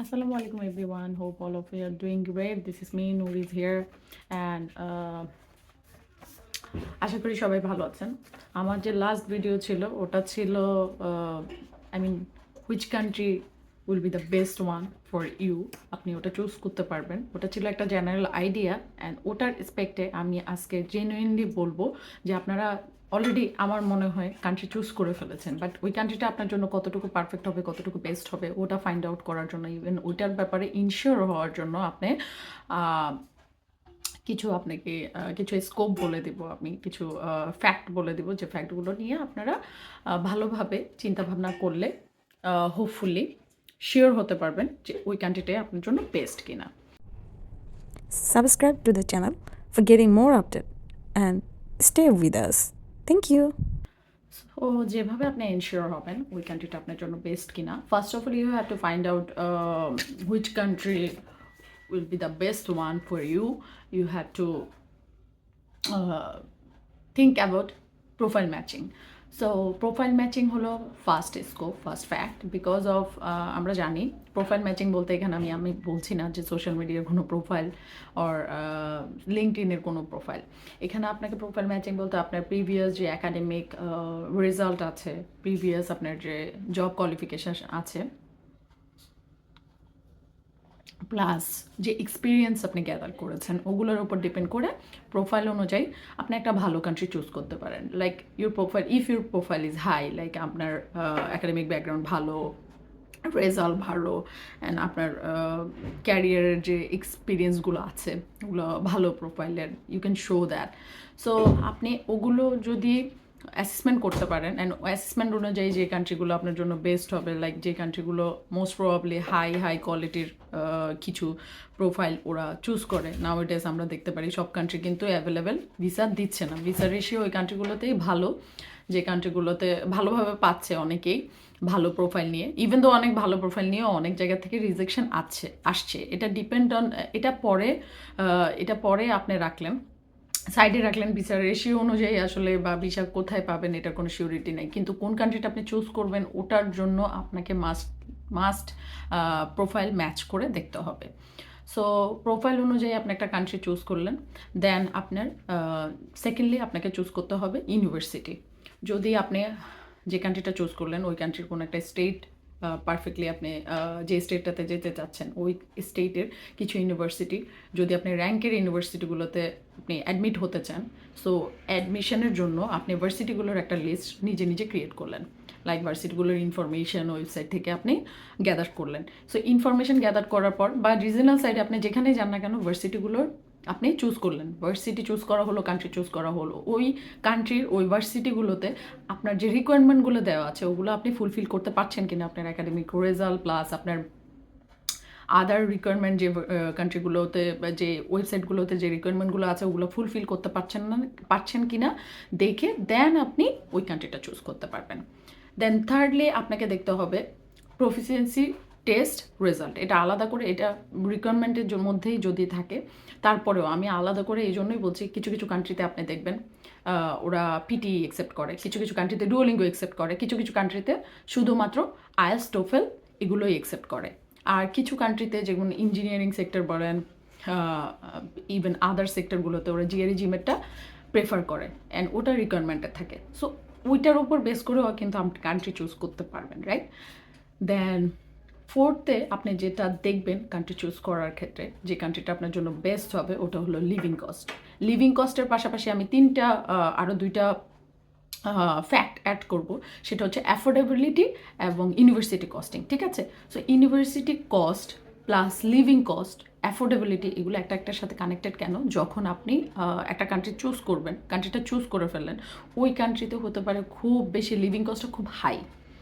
Assalamu alaikum everyone. Hope all of you are doing great. This is me, Nouriz here. And uh, আশা করি সবাই ভালো আছেন আমার যে লাস্ট ভিডিও ছিল ওটা ছিল I mean which country will be the best one for you আপনি ওটা চুজ করতে পারবেন ওটা ছিল একটা জেনারেল আইডিয়া অ্যান্ড ওটার রেসপেক্টে আমি আজকে জেনুইনলি বলব যে আপনারা অলরেডি আমার মনে হয় কান্ট্রি চুজ করে ফেলেছেন বাট ওই কান্ট্রিটা আপনার জন্য কতটুকু পারফেক্ট হবে, কতটুকু বেস্ট হবে, ওটা ফাইন্ড আউট করার জন্য ইভেন ওইটার ব্যাপারে ইনশিওর হওয়ার জন্য আপনি কিছু আপনাকে কিছু স্কোপ বলে দিব আমি, কিছু ফ্যাক্ট বলে দিব যে ফ্যাক্টগুলো নিয়ে আপনারা ভালোভাবে চিন্তা ভাবনা করলে হোপফুলি শিওর হতে পারবেন যে ওই কান্ট্রিটাই আপনার জন্য বেস্ট কিনা। Subscribe to the channel for getting more update and stay with us. Thank you ও যেভাবে আপনি এনশিওর হবেন ওই কান্ট্রিটা আপনার জন্য বেস্ট কিনা। First of all you have to find out which country will be the best one for you you have to think about profile matching so profile matching হলো first scope first fact because of আমরা জানি profile matching বলতে এখানে আমি আমি বলছি না যে সোশ্যাল মিডিয়ার কোনো প্রোফাইল অর লিঙ্কড ইনের কোনো প্রোফাইল এখানে আপনাকে প্রোফাইল ম্যাচিং বলতে আপনার প্রিভিয়াস যে অ্যাকাডেমিক রেজাল্ট আছে প্রিভিয়াস আপনার যে জব কোয়ালিফিকেশান আছে প্লাস যে এক্সপিরিয়েন্স আপনি গ্যাদার করেছেন, ওগুলোর উপর ডিপেন্ড করে প্রোফাইল অনুযায়ী আপনি একটা ভালো কান্ট্রি চুজ করতে পারেন। Like your profile if your profile is high like আপনার একাডেমিক ব্যাকগ্রাউন্ড ভালো রেজাল্ট ভালো অ্যান্ড আপনার ক্যারিয়ারের যে এক্সপিরিয়েন্সগুলো আছে, ওগুলো ভালো প্রোফাইলের you can show that so আপনি ওগুলো যদি অ্যাসেসমেন্ট করতে পারেন অ্যান্ড অ্যাসেসমেন্ট অনুযায়ী যে কান্ট্রিগুলো আপনার জন্য বেস্ট হবে লাইক যে কান্ট্রিগুলো মোস্ট প্রবাবলি হাই হাই কোয়ালিটির কিছু প্রোফাইল ওরা চুজ করে। নাও ডেজ আমরা দেখতে পারি সব কান্ট্রি কিন্তু অ্যাভেলেবেল ভিসা দিচ্ছে না। ভিসা রেশিও ওই কান্ট্রিগুলোতেই ভালো, যে কান্ট্রিগুলোতে ভালোভাবে পাচ্ছে অনেকেই ভালো প্রোফাইল নিয়ে। ইভেন তো অনেক ভালো প্রোফাইল নিয়েও অনেক জায়গা থেকে রিজেকশন আছে, আসছে। এটা ডিপেন্ড অন এটা পরে এটা পরে আপনি রাখলেন। সাইডে রাখলেন ভিসার রেশিও অনুযায়ী আসলে বা ভিসা কোথায় পাবেন এটার কোনো সিউরিটি নেই। কিন্তু কোন কান্ট্রিটা আপনি চুজ করবেন, ওটার জন্য আপনাকে মাস্ট মাস্ট প্রোফাইল ম্যাচ করে দেখতে হবে। সো প্রোফাইল অনুযায়ী আপনি একটা কান্ট্রি চুজ করলেন দেন আপনার সেকেন্ডলি আপনাকে চুজ করতে হবে ইউনিভার্সিটি যদি আপনি যে কান্ট্রিটা চুজ করলেন, ওই কান্ট্রির কোনো একটা স্টেট পারফেক্টলি আপনি যে স্টেটটাতে যেতে চাচ্ছেন, ওই স্টেটের কিছু ইউনিভার্সিটি যদি আপনি র্যাঙ্কের ইউনিভার্সিটিগুলোতে আপনি অ্যাডমিট হতে চান সো অ্যাডমিশনের জন্য আপনি ভার্সিটিগুলোর একটা লিস্ট নিজে নিজে ক্রিয়েট করলেন। লাইক ভার্সিটিগুলোর ইনফরমেশন ওয়েবসাইট থেকে আপনি গ্যাদার করলেন। সো ইনফরমেশন গ্যাদার করার পর বা রিজনাল সাইডে আপনি যেখানেই যান না কেন ভার্সিটিগুলোর আপনি চুজ করলেন। ভার্সিটি চুজ করা হলো কান্ট্রি চুজ করা হলো। ওই কান্ট্রির ওই ভার্সিটিগুলোতে আপনার যে রিকোয়ারমেন্টগুলো দেওয়া আছে, ওগুলো আপনি ফুলফিল করতে পারছেন কিনা আপনার একাডেমিক রেজাল্ট প্লাস আপনার আদার রিকোয়ারমেন্ট যে কান্ট্রিগুলোতে যে ওয়েবসাইটগুলোতে যে রিকোয়ারমেন্টগুলো আছে, ওগুলো ফুলফিল করতে পারছেন না, পারছেন কি না দেখে দেন আপনি ওই কান্ট্রিটা চুজ করতে পারবেন। দেন থার্ডলি আপনাকে দেখতে হবে প্রফিসিয়েন্সি টেস্ট রেজাল্ট এটা আলাদা করে, এটা রিকোয়ারমেন্টের মধ্যেই যদি থাকে, তারপরেও আমি আলাদা করে এই জন্যই বলছি, কিছু কিছু কান্ট্রিতে আপনি দেখবেন ওরা পিটি একসেপ্ট করে, কিছু কিছু কান্ট্রিতে ডুয়োলিঙ্গো একসেপ্ট করে, কিছু কিছু কান্ট্রিতে শুধুমাত্র আয়াস টোফেল এগুলোই একসেপ্ট করে। আর কিছু কান্ট্রিতে যেমন ইঞ্জিনিয়ারিং সেক্টর বলেন ইভেন আদার সেক্টরগুলোতে ওরা জিআরই জিমেটটা প্রেফার করে অ্যান্ড ওটা রিকোয়ারমেন্টে থাকে। সো ওইটার উপর বেস করেও কিন্তু আপনি কান্ট্রি চুজ করতে পারবেন রাইট দেন ফোর্থে আপনি যেটা দেখবেন কান্ট্রি চুজ করার ক্ষেত্রে, যে কান্ট্রিটা আপনার জন্য বেস্ট হবে, ওটা হলো লিভিং কস্ট লিভিং কস্টের পাশাপাশি আমি তিনটা আরও দুইটা ফ্যাক্ট অ্যাড করব। সেটা হচ্ছে অ্যাফোর্ডেবিলিটি এবং ইউনিভার্সিটি কস্টিং ঠিক আছে? So university cost plus living cost affordability এগুলো একটা একটার সাথে কানেক্টেড কেন? যখন আপনি একটা কান্ট্রি চুজ করবেন কান্ট্রিটা চুজ করে ফেললেন, ওই কান্ট্রিতে হতে পারে খুব বেশি লিভিং কস্টটা খুব হাই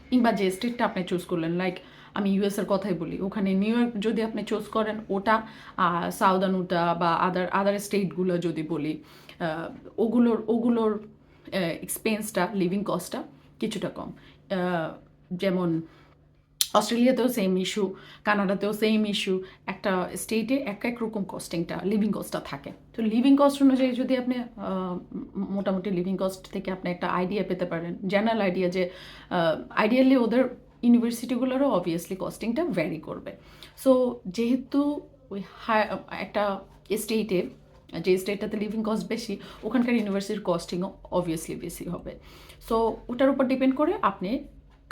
কিংবা যে স্টেটটা আপনি চুজ করলেন লাইক আমি ইউএসের কথাই বলি। ওখানে নিউ ইয়র্ক যদি আপনি চুজ করেন, ওটা সাউদার্ন উটা বা আদার আদার স্টেটগুলো যদি বলি ওগুলোর ওগুলোর এক্সপেন্সটা লিভিং কস্টটা কিছুটা কম। যেমন অস্ট্রেলিয়াতেও সেম ইস্যু কানাডাতেও সেম ইস্যু একটা স্টেটে এক এক রকম কস্টিংটা লিভিং কস্টটা থাকে। তো লিভিং কস্ট অনুযায়ী যদি আপনি মোটামুটি লিভিং কস্ট থেকে আপনি একটা আইডিয়া পেতে পারেন জেনারেল আইডিয়া যে আইডিয়ালি ওদের ইউনিভার্সিটিগুলোরও অবভিয়াসলি কস্টিংটা ভ্যারি করবে। সো যেহেতু ওই একটা স্টেটে যে স্টেটটাতে লিভিং কস্ট বেশি, ওখানকার ইউনিভার্সিটির কস্টিংও অবভিয়াসলি বেশি হবে। সো ওটার উপর ডিপেন্ড করে আপনি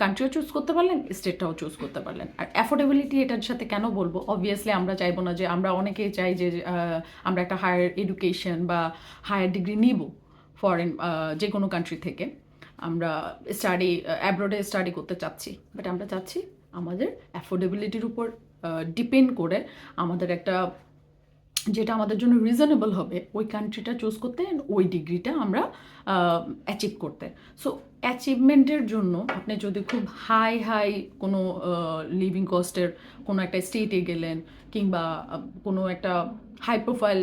কান্ট্রিও চুজ করতে পারলেন স্টেটটাও চুজ করতে পারলেন। আর অ্যাফোর্ডেবিলিটি এটার সাথে কেন বলব? অবভিয়াসলি আমরা চাইব না যে আমরা অনেকেই চাই যে আমরা একটা হায়ার এডুকেশন বা হায়ার ডিগ্রি নিব ফরেন যে কোনো কান্ট্রি থেকে। আমরা স্টাডি অ্যাব্রোডে স্টাডি করতে চাচ্ছি। বাট আমরা চাচ্ছি আমাদের অ্যাফোর্ডেবিলিটির উপর ডিপেন্ড করে আমাদের একটা, যেটা আমাদের জন্য রিজনেবল হবে, ওই কান্ট্রিটা চুজ করতে ওই ডিগ্রিটা আমরা অ্যাচিভ করতে। সো অ্যাচিভমেন্টের জন্য আপনি যদি খুব হাই হাই কোনো লিভিং কস্টের কোনো একটা স্টেটে গেলেন কিংবা কোনো একটা হাই প্রোফাইল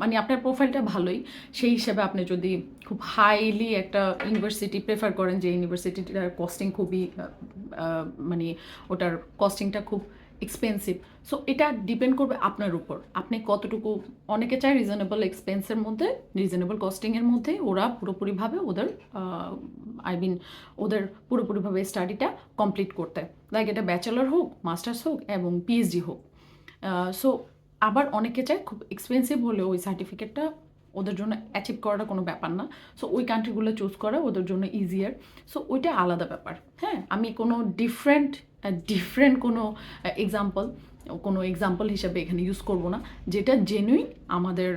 মানে আপনার প্রোফাইলটা ভালোই। সেই হিসাবে আপনি যদি খুব হাইলি একটা ইউনিভার্সিটি প্রেফার করেন, যে ইউনিভার্সিটিটার কস্টিং খুবই মানে ওটার কস্টিংটা খুব এক্সপেন্সিভ সো এটা ডিপেন্ড করবে আপনার উপর। আপনি কতটুকু, অনেকে চায় রিজনেবল এক্সপেন্সের মধ্যে রিজনেবল কস্টিংয়ের মধ্যে ওরা পুরোপুরিভাবে ওদের আই মিন ওদের পুরোপুরিভাবে স্টাডিটা কমপ্লিট করতে। লাইক এটা ব্যাচেলর হোক মাস্টার্স হোক এবং পিএইচডি হোক। সো আবার অনেকে চায় খুব এক্সপেন্সিভ হলেও ওই সার্টিফিকেটটা ওদের জন্য অ্যাচিভ করাটা কোনো ব্যাপার না। সো ওই কান্ট্রিগুলো চুজ করা ওদের জন্য ইজিয়ার সো ওইটা আলাদা ব্যাপার। হ্যাঁ আমি কোনো ডিফারেন্ট ডিফারেন্ট কোনো এক্সাম্পল কোনো এক্সাম্পল হিসাবে এখানে ইউজ করব না। যেটা জেনুইন আমাদের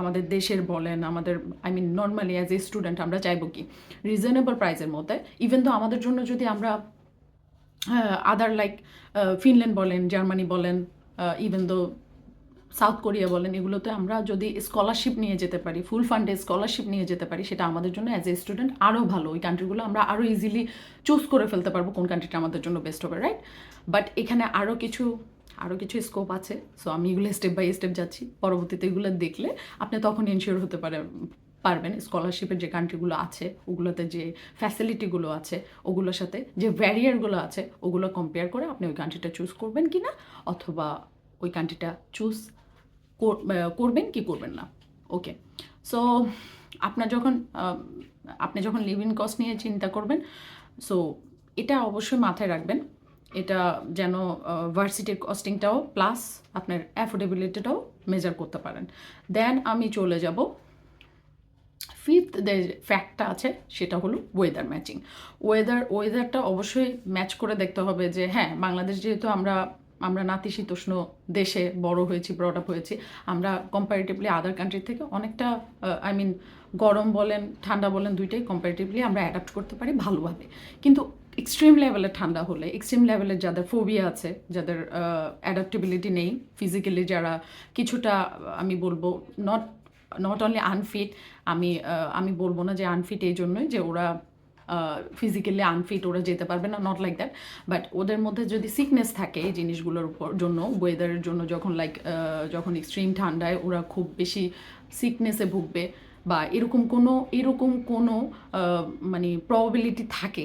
আমাদের দেশের বলেন, আমাদের I mean normally as a student আমরা চাইব কি? রিজনেবল প্রাইসের মধ্যে। ইভেন তো আমাদের জন্য যদি আমরা আদার লাইক ফিনল্যান্ড বলেন জার্মানি বলেন ইভেন দো সাউথ কোরিয়া বলেন, এগুলোতে আমরা যদি স্কলারশিপ নিয়ে যেতে পারি, ফুল ফান্ডে স্কলারশিপ নিয়ে যেতে পারি, সেটা আমাদের জন্য অ্যাজ এ স্টুডেন্ট আরও ভালো। ওই কান্ট্রিগুলো আমরা আরও ইজিলি চুজ করে ফেলতে পারব কোন কান্ট্রিটা আমাদের জন্য বেস্ট হবে রাইট বাট এখানে আরও কিছু আরও কিছু স্কোপ আছে সো আমি এগুলো স্টেপ বাই স্টেপ যাচ্ছি। পরবর্তীতে এগুলো দেখলে আপনি তখন এনশিওর হতে পারে, পারবেন স্কলারশিপের যে কান্ট্রিগুলো আছে, ওগুলোতে যে ফ্যাসিলিটিগুলো আছে, ওগুলোর সাথে যে ব্যারিয়ারগুলো আছে, ওগুলো কম্পেয়ার করে আপনি ওই কান্ট্রিটা চুজ করবেন কি না অথবা ওই কান্ট্রিটা চুজ করবেন কি করবেন না? ওকে সো আপনার যখন আপনি যখন লিভিং কস্ট নিয়ে চিন্তা করবেন সো এটা অবশ্যই মাথায় রাখবেন। এটা যেন ভার্সিটির কস্টিংটাও প্লাস আপনার অ্যাফোর্ডেবিলিটিটাও মেজার করতে পারেন। দেন আমি চলে যাব। ফিফথ যে ফ্যাক্টটা আছে, সেটা হলো ওয়েদার ম্যাচিং ওয়েদার ওয়েদারটা অবশ্যই ম্যাচ করে দেখতে হবে যে হ্যাঁ বাংলাদেশ যেহেতু আমরা আমরা নাতিশীতোষ্ণ দেশে বড় হয়েছি ব্রড আপ হয়েছি। আমরা কম্পারেটিভলি আদার কান্ট্রি থেকে অনেকটা আই মিন গরম বলেন, ঠান্ডা বলেন, দুইটাই কম্পারেটিভলি আমরা অ্যাডাপ্ট করতে পারি ভালোভাবে। কিন্তু এক্সট্রিম লেভেলের ঠান্ডা হলে এক্সট্রিম লেভেলের যাদের ফোবিয়া আছে, যাদের অ্যাডাপ্টেবিলিটি নেই ফিজিক্যালি যারা কিছুটা, আমি বলব নট নট অনলি আনফিট আমি আমি বলব না যে আনফিট এই জন্যই যে ওরা ফিজিক্যালি আনফিট ওরা যেতে পারবে না নট লাইক দ্যাট বাট ওদের মধ্যে যদি সিকনেস থাকে এই জিনিসগুলোর উপর জন্য ওয়েদারের জন্য যখন লাইক যখন এক্সট্রিম ঠান্ডায় ওরা খুব বেশি সিকনেসে ভুগবে বা এরকম কোনো এরকম কোনো মানে প্রবাবিলিটি থাকে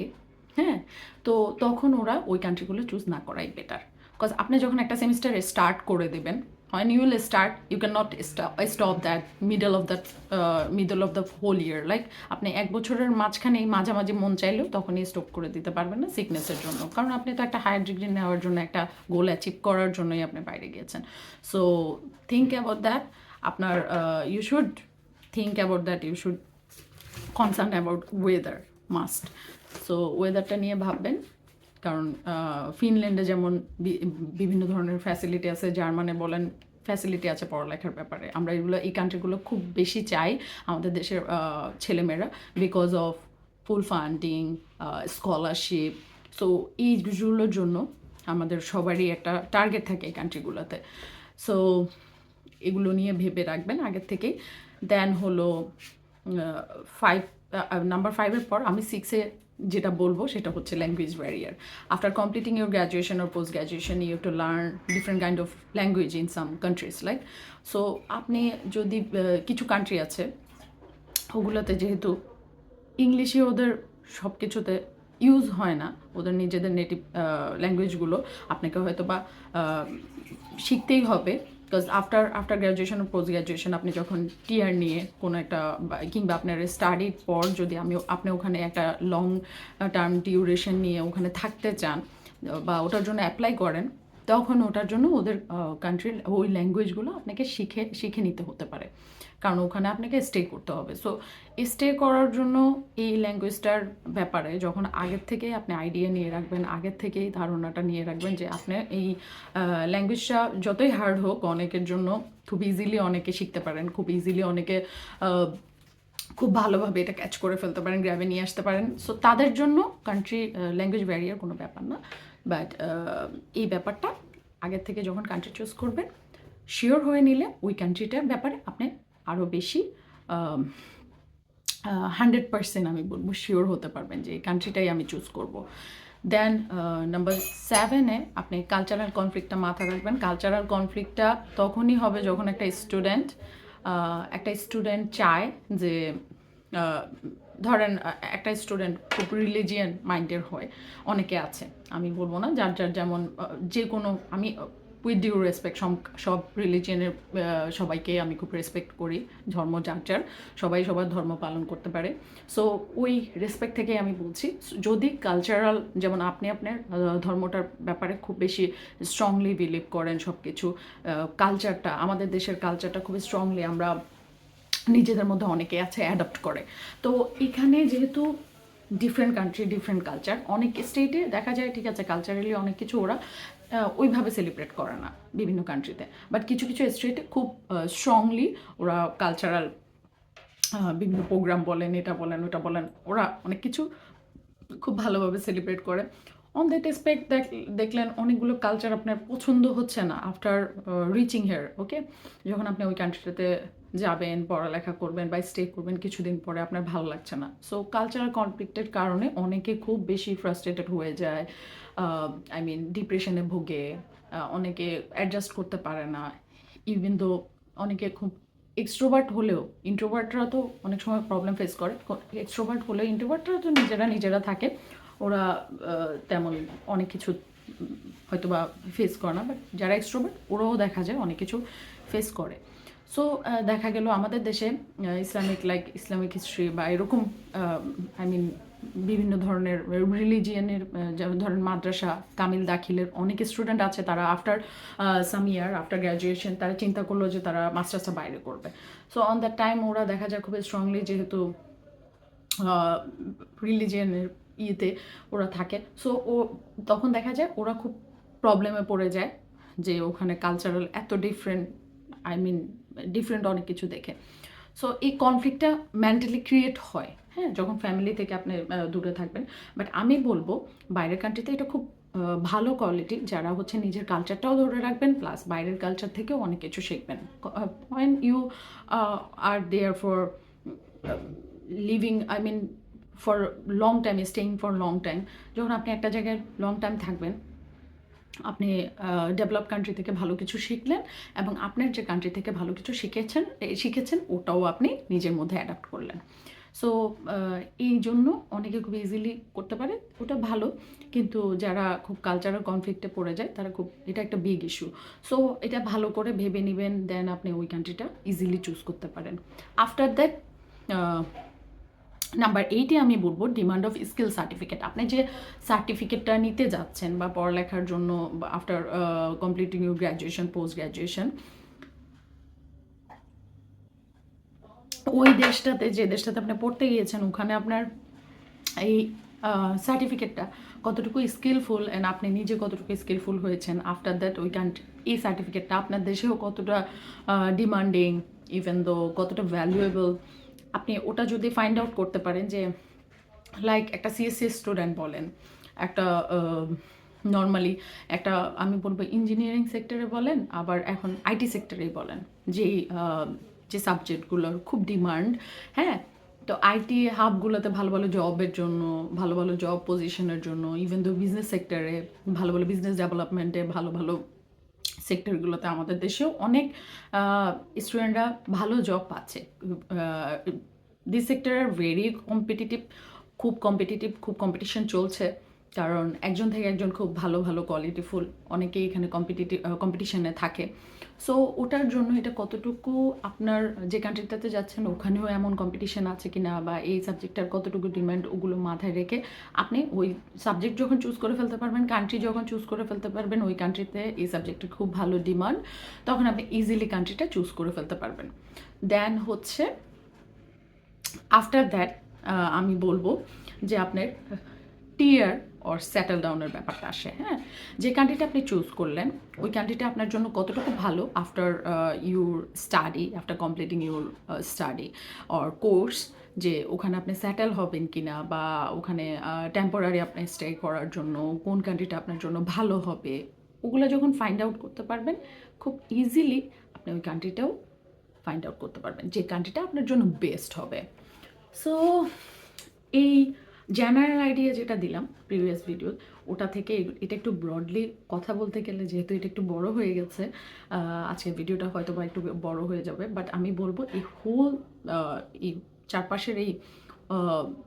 হ্যাঁ তো তখন ওরা ওই কান্ট্রিগুলো চুজ না করাই বেটার বিকজ আপনি যখন একটা সেমিস্টারে স্টার্ট করে দেবেন when you will start you cannot stop, stop that middle of that uh, middle of the whole year. Like আপনি এক বছরের মাঝখানে মাঝামাঝি মন চাইলেও তখনই স্টপ করে দিতে পারবেন না সিকনেসের জন্য। কারণ আপনি তো একটা হায়ার ডিগ্রি নেওয়ার জন্য একটা গোল অ্যাচিভ করার জন্যই আপনি বাইরে গিয়েছেন। সো থিঙ্ক অ্যাবাউট দ্যাট আপনার you should think about that you should concern about weather must so ওয়েদারটা নিয়ে ভাববেন। কারণ ফিনল্যান্ডে যেমন বি- বিভিন্ন ধরনের ফ্যাসিলিটি আছে জার্মানে বলেন ফ্যাসিলিটি আছে পড়ালেখার ব্যাপারে। আমরা এগুলো, এই কান্ট্রিগুলো খুব বেশি চাই আমাদের দেশের ছেলেমেয়েরা because of full funding scholarship so এইগুলোর জন্য আমাদের সবারই একটা টার্গেট থাকে এই কান্ট্রিগুলোতে সো এগুলো নিয়ে ভেবে রাখবেন আগের থেকেই। দেন হলো ফাইভ নাম্বার ফাইভের পর আমি সিক্সে যেটা বলব সেটা হচ্ছে language barrier after completing your graduation or post graduation you to learn different kind of language in some countries like so আপনি যদি কিছু কান্ট্রি আছে, ওগুলোতে যেহেতু ইংলিশে ওদের সব কিছুতে ইউজ হয় না, ওদের নিজেদের নেটিভ ল্যাঙ্গুয়েজগুলো আপনাকে হয়তো বা শিখতেই হবে। Because after after graduation post graduation আপনি যখন টিয়ার নিয়ে কোনো একটা কিংবা আপনার স্টাডির পর যদি আমি আপনি ওখানে একটা লং টার্ম ডিউরেশন নিয়ে ওখানে থাকতে চান, বা ওটার জন্য অ্যাপ্লাই করেন তখন ওটার জন্য ওদের কান্ট্রির ওই ল্যাঙ্গুয়েজগুলো আপনাকে শিখে শিখে নিতে হতে পারে। কারণ ওখানে আপনাকে স্টে করতে হবে। সো স্টে করার জন্য এই ল্যাঙ্গুয়েজটার ব্যাপারে যখন আগের থেকে আপনি আইডিয়া নিয়ে রাখবেন, আগের থেকেই ধারণাটা নিয়ে রাখবেন যে আপনি এই ল্যাঙ্গুয়েজটা যতই হার্ড হোক অনেকের জন্য খুব ইজিলি অনেকে শিখতে পারেন। খুব ইজিলি অনেকে খুব ভালোভাবে এটা ক্যাচ করে ফেলতে পারেন গ্র্যাবে নিয়ে আসতে পারেন। সো তাদের জন্য কান্ট্রি ল্যাঙ্গুয়েজ ব্যারিয়ার কোনো ব্যাপার না। বাট এই ব্যাপারটা আগের থেকে যখন কান্ট্রি চুজ করবেন শিওর হয়ে নিলে ওই কান্ট্রিটার ব্যাপারে আপনি আরও বেশি হান্ড্রেড পার্সেন্ট আমি বলব শিওর হতে পারবেন যে এই কান্ট্রিটাই আমি চুজ করব। দেন নাম্বার সেভেনে আপনি কালচারাল কনফ্লিক্টটা মাথা রাখবেন। কালচারাল কনফ্লিক্টটা তখনই হবে যখন একটা স্টুডেন্ট একটা স্টুডেন্ট চায় যে ধরেন একটা স্টুডেন্ট খুব রিলিজিয়ান মাইন্ডের হয়, অনেকে আছে, আমি বলব না, যার যার যেমন যে কোনো, আমি উইথ ডিউ রেসপেক্ট সব রিলিজিয়ানের সবাইকে আমি খুব রেসপেক্ট করি, ধর্ম যার যার, সবাই সবার ধর্ম পালন করতে পারে। সো ওই রেসপেক্ট থেকে আমি বলছি, যদি কালচারাল যেমন আপনি আপনার ধর্মটার ব্যাপারে খুব বেশি স্ট্রংলি বিলিভ করেন সব কিছু কালচারটা আমাদের দেশের কালচারটা খুবই স্ট্রংলি আমরা নিজেদের মধ্যে অনেকে আছে অ্যাডপ্ট করে। তো এখানে যেহেতু ডিফারেন্ট কান্ট্রি ডিফারেন্ট কালচার অনেক স্টেটে দেখা যায়, ঠিক আছে কালচারালি অনেক কিছু ওরা ওইভাবে সেলিব্রেট করে না বিভিন্ন কান্ট্রিতে বাট কিছু কিছু স্টেটে খুব স্ট্রংলি ওরা কালচারাল বিভিন্ন প্রোগ্রাম বলেন, এটা বলেন, ওটা বলেন, ওরা অনেক কিছু খুব ভালোভাবে সেলিব্রেট করে। অন দ্যাট এসপেক্ট দেখ, দেখলেন অনেকগুলো কালচার আপনার পছন্দ হচ্ছে না আফটার রিচিং হেয়ার ওকে যখন আপনি ওই কান্ট্রিটাতে যাবেন, পড়ালেখা করবেন বা স্টে করবেন কিছুদিন পরে আপনার ভালো লাগছে না। সো কালচারাল কনফ্লিক্টের কারণে অনেকে খুব বেশি ফ্রাস্ট্রেটেড হয়ে যায় আই মিন ডিপ্রেশনে ভোগে অনেকে অ্যাডজাস্ট করতে পারে না। ইভেন দো অনেকে খুব এক্সট্রোভার্ট হলেও ইন্ট্রোভার্টরা তো অনেক সময় প্রবলেম ফেস করে এক্সট্রোভার্ট হলেও ইন্ট্রোভার্টরা তো নিজেরা নিজেরা থাকে। ওরা তেমন অনেক কিছু হয়তো বা ফেস করে না বাট যারা এক্সট্রোভার্ট ওরাও দেখা যায় অনেক কিছু ফেস করে। সো দেখা গেল আমাদের দেশে ইসলামিক লাইক ইসলামিক হিস্ট্রি বা এরকম আই মিন বিভিন্ন ধরনের রিলিজিয়ানের যেমন ধরেন মাদ্রাসা কামিল দাখিলের অনেক স্টুডেন্ট আছে তারা after some year after graduation তারা চিন্তা করল যে তারা মাস্টার্সটা বাইরে করবে। সো অন দ্যাট টাইম ওরা দেখা যায় খুবই স্ট্রংলি যেহেতু রিলিজিয়ানের ইয়েতে ওরা থাকে। সো ও তখন দেখা যায় ওরা খুব প্রবলেমে পড়ে যায় যে ওখানে কালচারাল এত ডিফারেন্ট আই মিন ডিফারেন্ট অনেক কিছু দেখে। সো এই কনফ্লিক্টটা মেন্টালি ক্রিয়েট হয় হ্যাঁ? যখন ফ্যামিলি থেকে আপনি দূরে থাকবেন। বাট আমি বলব, বাইরের কান্ট্রিতে এটা খুব ভালো কোয়ালিটি যারা হচ্ছে নিজের কালচারটাও ধরে রাখবেন প্লাস বাইরের কালচার থেকেও অনেক কিছু শিখবেন। When you are there for living I mean for long time staying for long time যখন আপনি একটা জায়গায় লং টাইম থাকবেন, আপনি ডেভেলপ কান্ট্রি থেকে ভালো কিছু শিখলেন এবং আপনার যে কান্ট্রি থেকে ভালো কিছু শিখেছেন শিখেছেন, ওটাও আপনি নিজের মধ্যে অ্যাডাপ্ট করলেন। সো এই জন্য অনেকে খুব ইজিলি করতে পারে, ওটা ভালো, কিন্তু যারা খুব কালচারাল কনফ্লিক্টে পড়ে যায়, তারা খুব, এটা একটা বিগ ইস্যু সো এটা ভালো করে ভেবে নেবেন দেন আপনি ওই কান্ট্রিটা ইজিলি চুজ করতে পারেন। আফটার দ্যাট নাম্বার এইটে আমি বলব ডিমান্ড অফ স্কিল সার্টিফিকেট আপনি যে সার্টিফিকেটটা নিতে যাচ্ছেন বা পড়ালেখার জন্য after completing your graduation post graduation ওই দেশটাতে, যে দেশটাতে আপনি পড়তে গিয়েছেন, ওখানে আপনার এই সার্টিফিকেটটা কতটুকু স্কিলফুল অ্যান্ড আপনি নিজে কতটুকু স্কিলফুল হয়েছেন আফটার দ্যাট ওই কান্ট্রি এই সার্টিফিকেটটা আপনার দেশেও কতটা ডিমান্ডিং ইভেন দো কতটা ভ্যালুয়েবল আপনি ওটা যদি ফাইন্ড আউট করতে পারেন যে লাইক একটা সিএসসি স্টুডেন্ট বলেন, একটা নর্মালি একটা, আমি বলব ইঞ্জিনিয়ারিং সেক্টরে বলেন, আবার এখন আইটি সেক্টরেই বলেন, যেই যে সাবজেক্টগুলোর খুব ডিমান্ড হ্যাঁ? তো আইটি হাবগুলোতে ভালো ভালো জবের জন্য, ভালো ভালো জব পজিশনের জন্য ইভেন দো বিজনেস সেক্টরে ভালো ভালো বিজনেস ডেভেলপমেন্টে ভালো ভালো সেক্টরগুলোতে আমাদের দেশেও অনেক স্টুডেন্টরা ভালো জব পাচ্ছে। This sector are very competitive খুব কম্পিটিটিভ খুব কম্পিটিশন চলছে। কারণ একজন থেকে একজন খুব ভালো ভালো কোয়ালিটিফুল অনেকেই এখানে কম্পিটিটিভ কম্পিটিশানে থাকে। সো ওটার জন্য এটা কতটুকু আপনার যে কান্ট্রিটাতে যাচ্ছেন, ওখানেও এমন কম্পিটিশন আছে কিনা বা এই সাবজেক্টটার কতটুকু ডিমান্ড ওগুলো মাথায় রেখে আপনি ওই সাবজেক্ট যখন চুজ করে ফেলতে পারবেন কান্ট্রি যখন চুজ করে ফেলতে পারবেন, ওই কান্ট্রিতে এই সাবজেক্টের খুব ভালো ডিমান্ড তখন আপনি ইজিলি কান্ট্রিটা চুজ করে ফেলতে পারবেন। দেন হচ্ছে আফটার দ্যাট আমি বলব যে আপনার টিয়ার অর সেটেল ডাউনের ব্যাপারটা আসে হ্যাঁ? যে কান্ট্রিটা আপনি চুজ করলেন, ওই কান্ট্রিটা আপনার জন্য কতটুকু ভালো after your study after completing your study or course যে ওখানে আপনি সেটেল হবেন কি না বা ওখানে টেম্পোরারি আপনি স্টে করার জন্য কোন কান্ট্রিটা আপনার জন্য ভালো হবে, ওগুলো যখন ফাইন্ড আউট করতে পারবেন, খুব ইজিলি আপনি ওই কান্ট্রিটাও ফাইন্ড আউট করতে পারবেন যে কান্ট্রিটা আপনার জন্য বেস্ট হবে। সো এই জেনারেল আইডিয়া যেটা দিলাম প্রিভিয়াস ভিডিও ওটা থেকে এটা একটু ব্রডলি কথা বলতে গেলে যেহেতু এটা একটু বড় হয়ে গেছে আজকের ভিডিওটা হয়তো বা একটু বড় হয়ে যাবে বাট আমি বলব এই হোল এই চারপাশের এই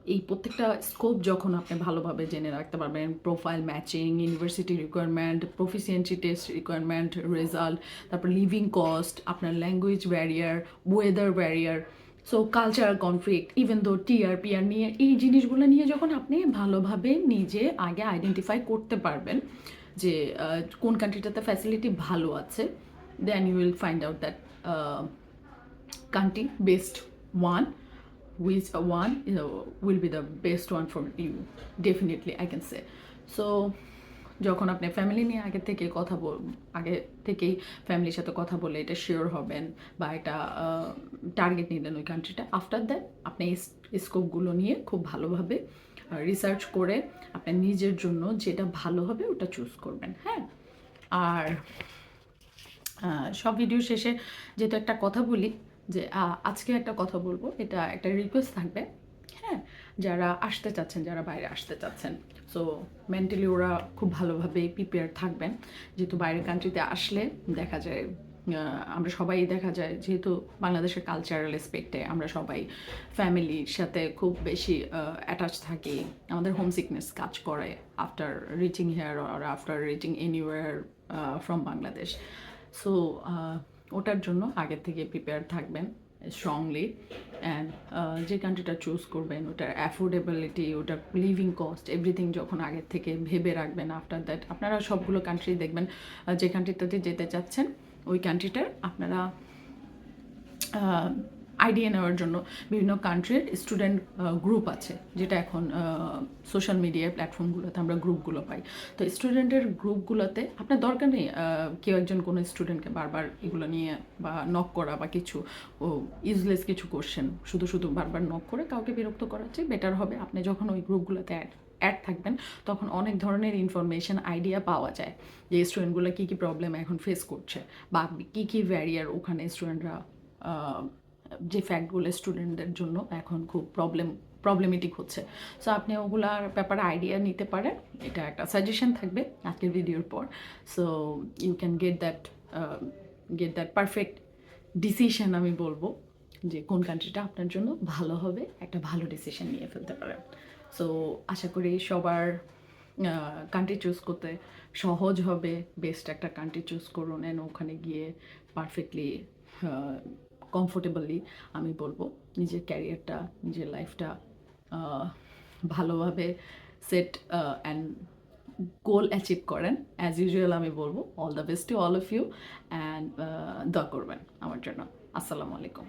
এই প্রত্যেকটা স্কোপ যখন আপনি ভালোভাবে জেনে রাখতে পারবেন profile matching university requirement proficiency test requirement result তারপর লিভিং কস্ট আপনার language barrier weather barrier so cultural conflict even though TR PR নিয়ে এই জিনিসগুলো নিয়ে যখন আপনি ভালোভাবে নিজে আগে আইডেন্টিফাই করতে পারবেন যে কোন কান্ট্রিটাতে ফ্যাসিলিটি ভালো আছে then you will find out that country best one you know, will be the best one for you definitely i can say. So যখন আপনি ফ্যামিলি নিয়ে আগে থেকে কথা বল, আগে থেকেই ফ্যামিলির সাথে কথা বলে এটা শিওর হবেন বা এটা টার্গেট নিলেন ওই কান্ট্রিটা আফটার দ্যাট আপনি স্কোপগুলো নিয়ে খুব ভালোভাবে রিসার্চ করে আপনার নিজের জন্য যেটা ভালো হবে ওটা চুজ করবেন হ্যাঁ? আর সব ভিডিও শেষে যেহেতু একটা কথা বলি যে আজকে একটা কথা বলব। এটা একটা রিকোয়েস্ট থাকবে। যারা আসতে চাচ্ছেন, যারা বাইরে আসতে চাচ্ছেন। সো মেন্টালি ওরা খুব ভালোভাবে প্রিপেয়ার থাকবেন। যেহেতু বাইরের কান্ট্রিতে আসলে দেখা যায় আমরা সবাই দেখা যায়, যেহেতু বাংলাদেশের কালচারাল এসপেক্টে আমরা সবাই ফ্যামিলির সাথে খুব বেশি অ্যাটাচ থাকি। আমাদের হোম সিকনেস কাজ করে after reaching here R after reaching anywhere from Bangladesh so ওটার জন্য আগের থেকে প্রিপেয়ার থাকবেন। স্ট্রংলি অ্যান্ড যে কান্ট্রিটা চুজ করবেন, ওটার অ্যাফোর্ডেবিলিটি ওটার লিভিং কস্ট এভরিথিং যখন আগের থেকে ভেবে রাখবেন আফটার দ্যাট আপনারা সবগুলো কান্ট্রি দেখবেন যে কান্ট্রিটাতে যেতে চাচ্ছেন, ওই কান্ট্রিটার আপনারা আইডিয়া নেওয়ার জন্য বিভিন্ন কান্ট্রির স্টুডেন্ট গ্রুপ আছে, যেটা এখন সোশ্যাল মিডিয়া প্ল্যাটফর্মগুলোতে আমরা গ্রুপগুলো পাই। তো স্টুডেন্টের গ্রুপগুলোতে আপনার দরকার নেই কেউ একজন কোনো স্টুডেন্টকে বারবার এগুলো নিয়ে বা নক করা বা কিছু, ও ইউজলেস কিছু কোশ্চেন শুধু শুধু বারবার নক করে কাউকে বিরক্ত করার চেয়ে বেটার হবে। আপনি যখন ওই গ্রুপগুলোতে অ্যাড অ্যাড থাকবেন, তখন অনেক ধরনের ইনফরমেশন আইডিয়া পাওয়া যায় যে স্টুডেন্টগুলো কী কী প্রবলেম এখন ফেস করছে বা কী কী ভ্যারিয়ার ওখানে স্টুডেন্টরা যে ফ্যাক্টগুলো স্টুডেন্টদের জন্য এখন খুব প্রবলেম প্রবলেমেটিক হচ্ছে। সো আপনি ওগুলার ব্যাপারে আইডিয়া নিতে পারেন। এটা একটা সাজেশন থাকবে আজকের ভিডিওর পর। So you can get that get that perfect decision আমি বলব যে কোন কান্ট্রিটা আপনার জন্য ভালো হবে, একটা ভালো ডিসিশন নিয়ে ফেলতে পারেন। সো আশা করি সবার কান্ট্রি চুজ করতে সহজ হবে। বেস্ট একটা কান্ট্রি চুজ করুন অ্যান্ড ওখানে গিয়ে পারফেক্টলি কমফোর্টেবলি আমি বলব, নিজের ক্যারিয়ারটা নিজের লাইফটা ভালোভাবে সেট অ্যান্ড গোল অ্যাচিভ করেন। অ্যাজ ইউজুয়াল আমি বলব all the best to all of you and দোয়া করবেন আমার জন্য। আসসালামু আলাইকুম।